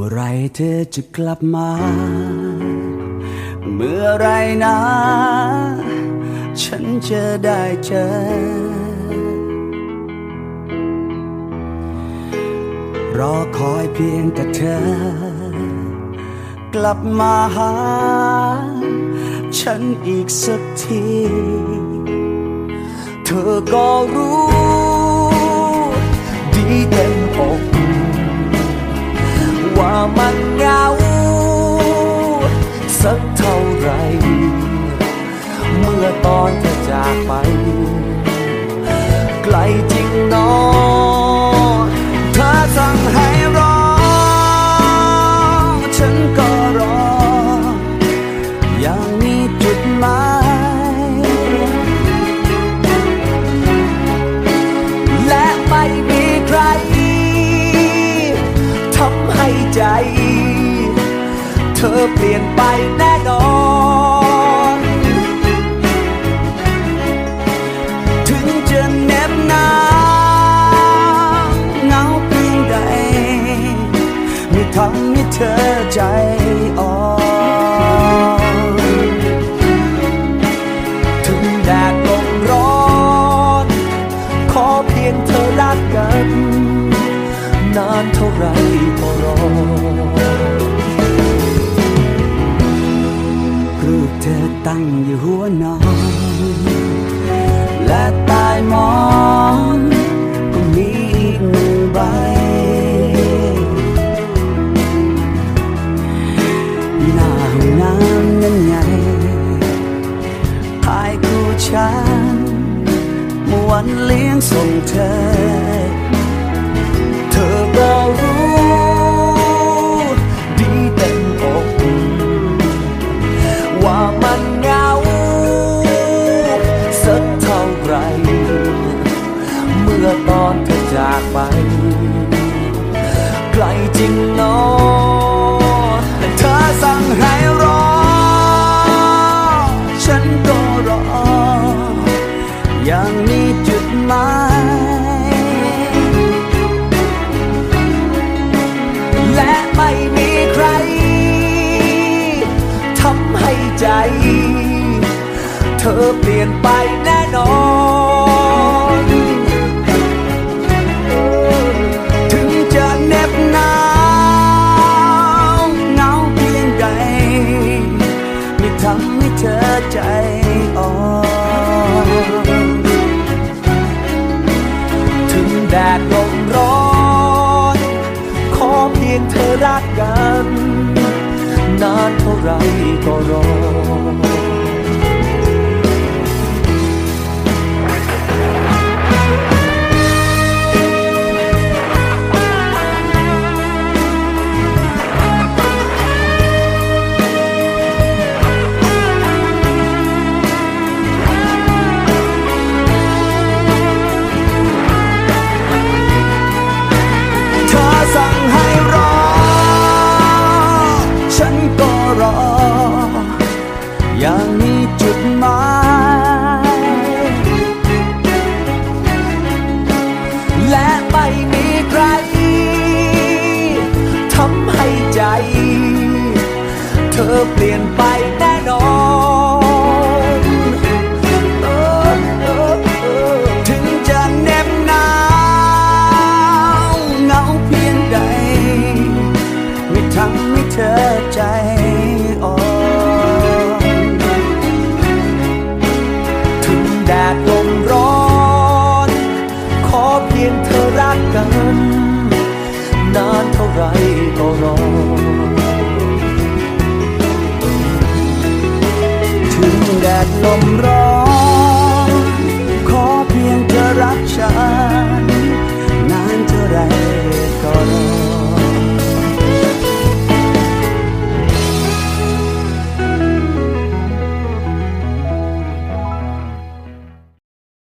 เมื่อไรเธอจะกลับมา เมื่อไรนะ ฉันจะได้เจอ รอคอยเพียงแต่เธอ กลับมาหา ฉันอีกสักที เธอก็รู้ ดีเต็มอก มันเหงาสักเท่าไร เมื่อตอนเธอจากไป ใจ เธอเปลี่ยนไปแน่นอน ถึงจะเน็บหนาเหงาเพียงใดไม่ทำให้เธอใจอ่อนถึงแดดลมร้อน ขอเพียงเธอรักกัน นานเท่าไรก็รอรูปเธอตั้งอยู่หัวนอนและตายมอนก็มีอีกหนึ่งใบหน้าห้องน้ำนั้นไงถ่ายคู่ฉันเมื่อวันเลี้ยงส่งเธอ เรารู้ เธอเปลี่ยนไปแน่นอน ถึงจะเหน็บหนาวเหงาเพียงใดไม่ทำให้เธอใจอ่อนถึงแดดลมร้อน ขอเพียงเธอรักกัน นานเท่าไร อย่างมีจุดหมาย และไม่มีใครทำให้ใจ เธอเปลี่ยนไปแน่นอนเออเออเออถึงจะเหน็บหนาวเหงาเพียงใด ไม่ทำให้เธอใจ กกัน นานเท่าไรก็รอ ถึงแดดลมร้อน